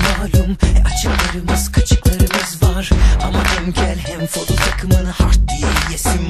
malum. E açıklarımız kaçıklarımız var. Ama hem gel hem foto takımını hard diye yesim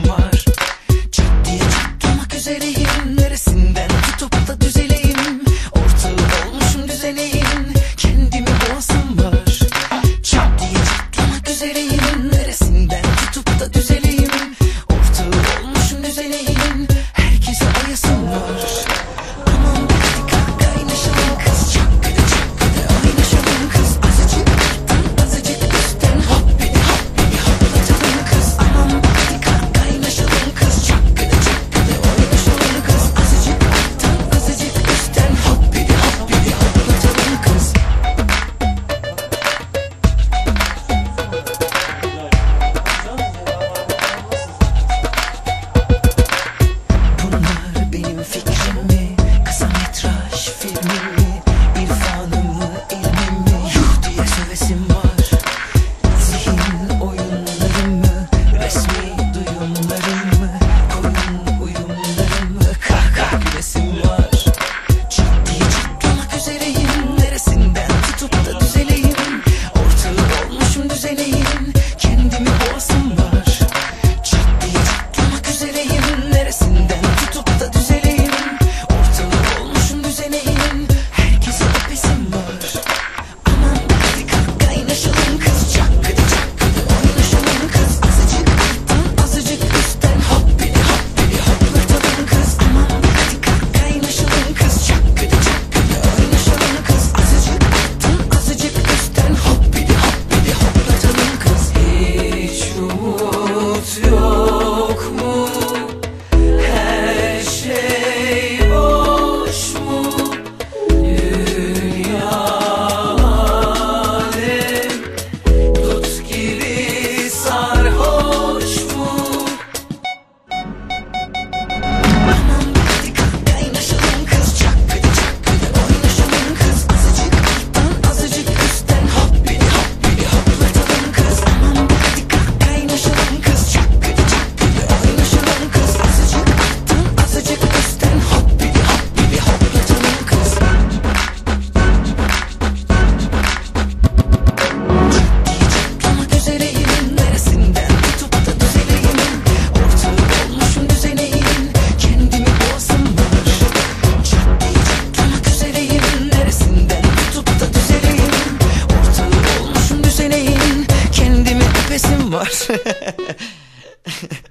vamos.